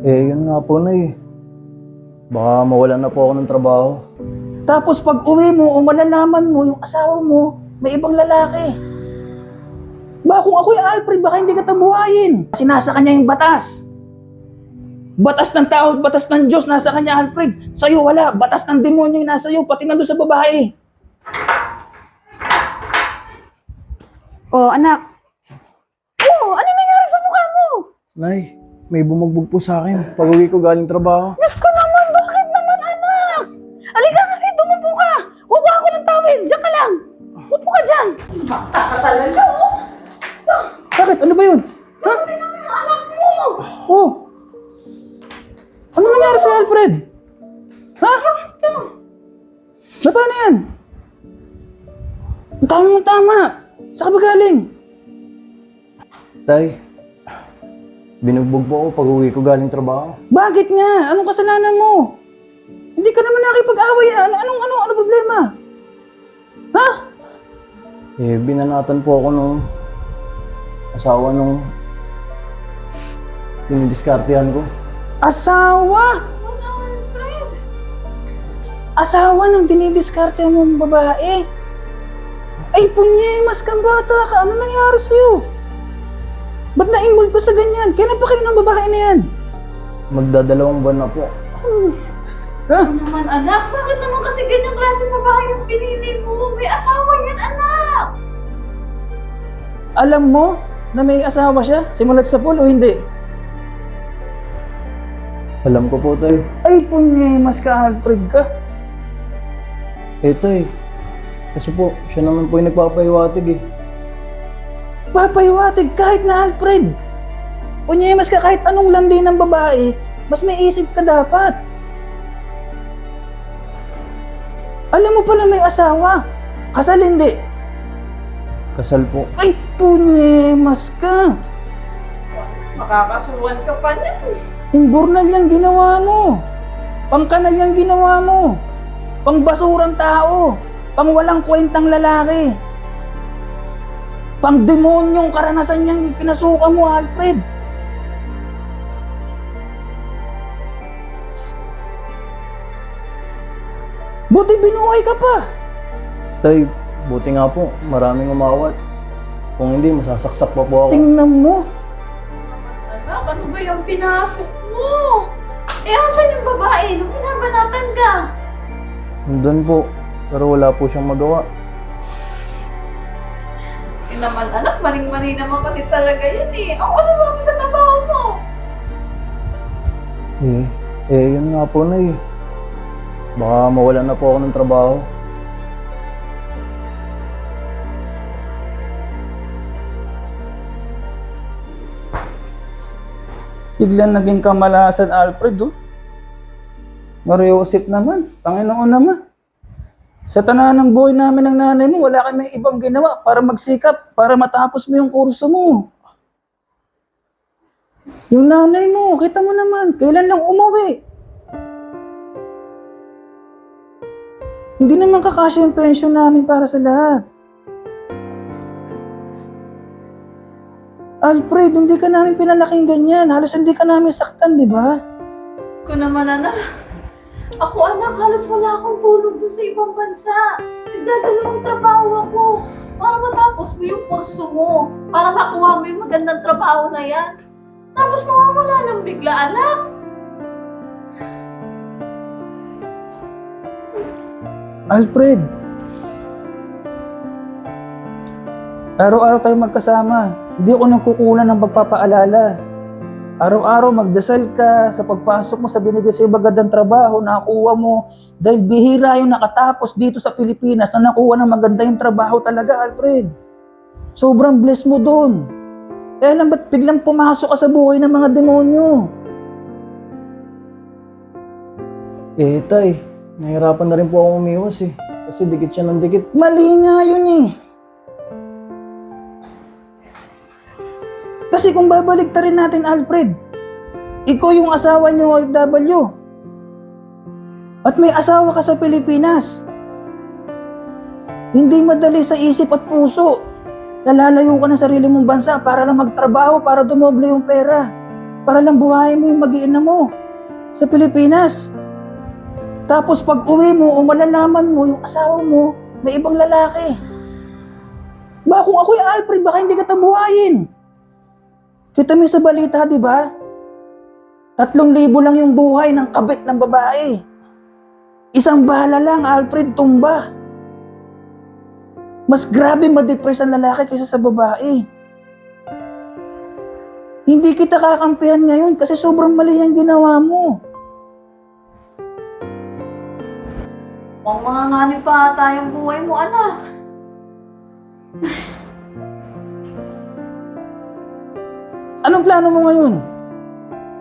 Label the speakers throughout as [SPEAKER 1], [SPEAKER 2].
[SPEAKER 1] Eh, yun nga po na eh. Baka mawalan na po ako ng trabaho.
[SPEAKER 2] Tapos pag uwi mo o malalaman mo yung asawa mo, may ibang lalaki. Ba kung ako yung Alfred, baka hindi ka tabuhayin. Kasi nasa kanya yung batas. Batas ng tao, batas ng Diyos, nasa kanya Alfred. Sa'yo wala, batas ng demonyo yung nasa iyo, pati nandun sa babae.
[SPEAKER 3] Oh, anak. Oh, ano nangyari sa mukha mo?
[SPEAKER 1] Nay, may bumagbog po sa akin. Pag uwi ko galing trabaho.
[SPEAKER 3] Diyos ko naman, bakit naman anak? Alika nga rito, umupo ka. Huwag ako ng tawid, diyan ka lang. Upo ka dyan. Bata ka talaga, oh.
[SPEAKER 2] Bakit? Ano ba yun? Ha?
[SPEAKER 3] Anak mo.
[SPEAKER 2] Oh. Ano nangyari sa Alfred? Ha? Na paano yan? Tama mo tama. Saan ka ba galing?
[SPEAKER 1] Tay, binugbog po ako pag uwi ko galing trabaho.
[SPEAKER 2] Bakit nga? Anong kasalanan mo? Hindi ka naman nakipag-away. Ano, anong, ano, ano problema? Ha?
[SPEAKER 1] Eh, binanatan po ako nung asawa nung dinidiskartehan ko.
[SPEAKER 2] Asawa? Asawa ng dinidiskarte mong babae? Ay, punyemas kang bata ka. Ano nangyari sa'yo? Ba't na-involve pa sa ganyan? Kailan pa kayo ng babae na yan?
[SPEAKER 1] Magdadalawang buwan na po.
[SPEAKER 2] Ha?
[SPEAKER 3] Ano naman, anak? Bakit naman kasi ganyang klase babae yung pinili mo? May asawa yan, anak.
[SPEAKER 2] Alam mo na may asawa siya? Simulat sa pool o hindi?
[SPEAKER 1] Alam ko po, tay.
[SPEAKER 2] Ay, punyemas ka, Alfred ka.
[SPEAKER 1] Eh, tay. Kasi po, siya naman po yung nagpapahiwatig eh.
[SPEAKER 2] Papaywatig kahit na Alfred. Punyemas ka kahit anong landi ng babae, mas may isip ka dapat. Alam mo pala may asawa. Kasal hindi.
[SPEAKER 1] Kasal po.
[SPEAKER 2] Ay, punyemas ka.
[SPEAKER 3] Makakasuhan ka pa niya.
[SPEAKER 2] Imburnal yung ginawa mo. Pangkanal yung ginawa mo. Pangbasurang tao. Pang walang kwentang lalaki. Pang demonyong karanasan niyang pinasuka mo, Alfred. Buti binuhay ka pa.
[SPEAKER 1] Tay, buti nga po. Maraming umawat. Kung hindi, masasaksak pa po ako.
[SPEAKER 2] Tingnan mo.
[SPEAKER 3] Anak, ano ba yung pinasok mo? Eh, asan yung babae nung pinabanatan ka?
[SPEAKER 1] Nandun po. Pero wala po siyang magawa.
[SPEAKER 3] Eh naman, anak, maling-mali naman kasi talaga yan eh. Ang ano sabi sa trabaho mo?
[SPEAKER 1] Eh, eh, yun nga po na eh. Baka mawalan na po ako ng trabaho.
[SPEAKER 2] Biglang naging kamalasan, Alfred, oh. Mariusip naman. Panginoon naman. Sa tanan ng buhay namin ng nanay mo, wala kami ibang ginawa para magsikap, para matapos mo yung kurso mo. Yung nanay mo, kita mo naman, kailan lang umuwi. Hindi naman kakasya yung pension namin para sa lahat. Alfred, hindi ka namin pinalaking ganyan. Halos hindi ka namin saktan, di ba?
[SPEAKER 3] Ko naman, anak. Ako, anak, halos wala akong tulog dun sa ibang bansa. Nagdadalawang trabaho ako para matapos mo yung kurso mo. Para makuha mo yung magandang trabaho na yan. Tapos mawawala ng bigla, anak.
[SPEAKER 2] Alfred, araw-araw tayo magkasama. Hindi ako nagkukulan ng pagpapaalala. Araw-araw magdasal ka sa pagpasok mo sa binigay sa magandang trabaho na nakuha mo dahil bihira yung nakatapos dito sa Pilipinas na nakuha ng maganda yung trabaho talaga, Alfred. Sobrang bless mo doon. Kaya lang ba't biglang pumasok ka sa buhay ng mga demonyo?
[SPEAKER 1] Eh, tay, nahirapan na rin po akong umiwas eh. Kasi dikit siya ng dikit.
[SPEAKER 2] Mali nga yun eh. Kasi kung babalik rin natin, Alfred, ikaw yung asawa niyo OFW. At may asawa ka sa Pilipinas. Hindi madali sa isip at puso. Nalalayo ka ng sarili mong bansa para lang magtrabaho, para dumoble yung pera. para lang buhayin mo yung mag mo sa Pilipinas. Tapos pag uwi mo o malalaman mo yung asawa mo, may ibang lalaki. Ba kung ako yung Alfred, baka hindi ka tabuhayin. Kita mo sa balita, di ba? Tatlong libo lang yung buhay ng kabit ng babae. Isang bala lang, Alfred, tumba. Mas grabe ma-depress ang lalaki kaysa sa babae. Hindi kita kakampihan ngayon kasi sobrang mali ang ginawa mo.
[SPEAKER 3] Mukhang mga ngani pa ata yung buhay mo, anak.
[SPEAKER 2] Anong plano mo ngayon?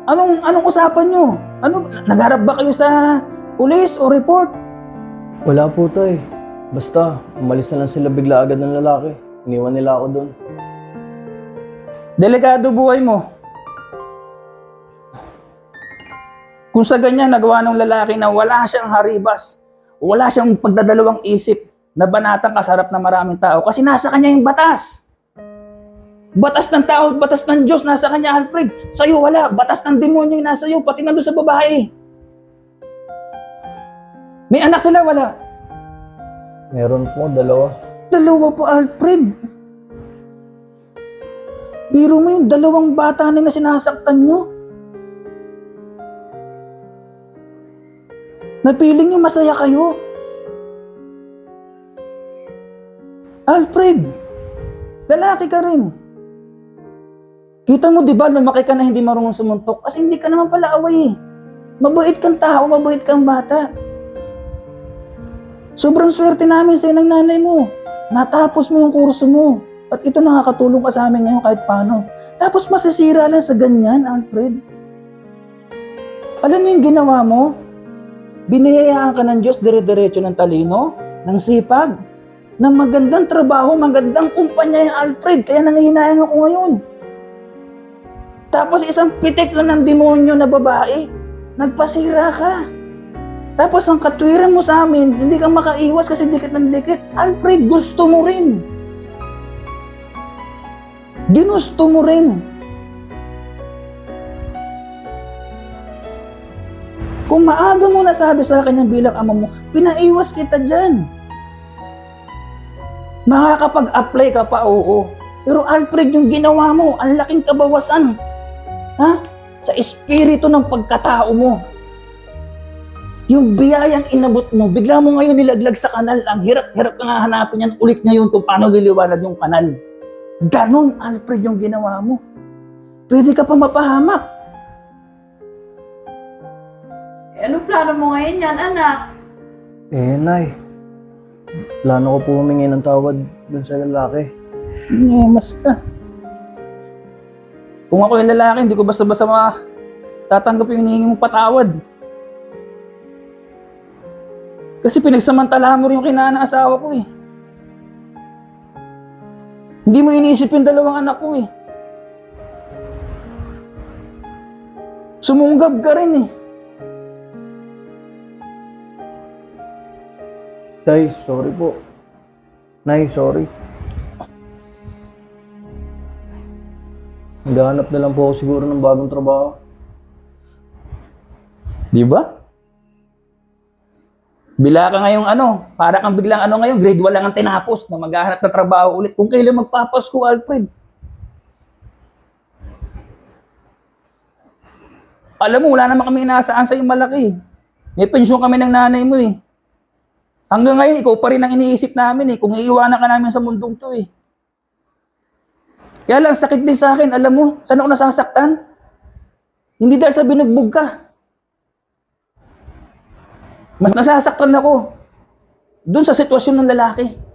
[SPEAKER 2] Anong anong usapan nyo? Ano nagharap ba kayo sa pulis o report?
[SPEAKER 1] Wala po tay. Basta, umalis na lang sila bigla agad ng lalaki. Iniwan nila ako doon.
[SPEAKER 2] Delikado buhay mo. Kung sa ganyan nagawa ng lalaki na wala siyang haribas, wala siyang pagdadalawang isip na banatang kasarap na maraming tao kasi nasa kanya yung batas. Batas ng tao, batas ng Diyos, nasa kanya, Alfred. Sa'yo wala. Batas ng demonyo yung nasa iyo, pati nandun sa babae. May anak sila, wala.
[SPEAKER 1] Meron po, dalawa.
[SPEAKER 2] Dalawa po, Alfred. Biro mo yung dalawang bata na na sinasaktan nyo. Napiling nyo masaya kayo. Alfred, lalaki ka rin. Kita mo, di ba, lumaki ka na hindi marunong sumuntok kasi hindi ka naman pala away eh. Mabait kang tao, mabait kang bata. Sobrang swerte namin sa'yo ng nanay mo. Natapos mo yung kurso mo. At ito nakakatulong ka sa amin ngayon kahit paano. Tapos masisira lang sa ganyan, Alfred. Alam mo yung ginawa mo? Biniyayaan ka ng Diyos dire-diretso ng talino, ng sipag, ng magandang trabaho, magandang kumpanya yung Alfred. Kaya nangihinayang ako ngayon. Tapos isang pitik lang ng demonyo na babae, nagpasira ka. Tapos ang katwiran mo sa amin, hindi ka makaiwas kasi dikit ng dikit. Alfred, gusto mo rin. Ginusto mo rin. Kung maaga mo nasabi sa akin yung bilang ama mo, pinaiwas kita dyan. Makakapag-apply ka pa, oo. Pero Alfred, yung ginawa mo, ang laking kabawasan. Ha? Sa espiritu ng pagkatao mo. Yung biyayang inabot mo, bigla mo ngayon nilaglag sa kanal. Ang hirap-hirap ka nga hanapin yan ulit ngayon kung paano liliwanag yung kanal. Ganon, Alfred, yung ginawa mo. Pwede ka pa mapahamak.
[SPEAKER 3] Eh, anong plano mo ngayon yan, anak?
[SPEAKER 1] Eh, nay. Plano ko po humingi ng tawad dun sa lalaki.
[SPEAKER 2] mas ka. Kung ako yung lalaki, hindi ko basta-basta ma tatanggap yung hinihingi mong patawad. Kasi pinagsamantala mo rin yung kinaan ng asawa ko eh. Hindi mo iniisip yung dalawang anak ko eh. Sumunggab ka rin eh.
[SPEAKER 1] Tay, sorry po. Nay, sorry. Naghahanap na lang po ako siguro ng bagong trabaho.
[SPEAKER 2] Di ba? Bila ka ngayong ano, para kang biglang ano ngayon, grade 1 lang ang tinapos na maghahanap ng trabaho ulit. Kung kailan magpapasko, Alfred. Alam mo, wala naman kami inaasaan sa yung malaki. May pensyon kami ng nanay mo eh. Hanggang ngayon, ikaw pa rin ang iniisip namin eh. Kung iiwanan ka namin sa mundong to eh. Kaya lang, sakit din sa akin. Alam mo, saan ako nasasaktan? Hindi dahil sa binugbog ka. Mas nasasaktan ako doon sa sitwasyon ng lalaki.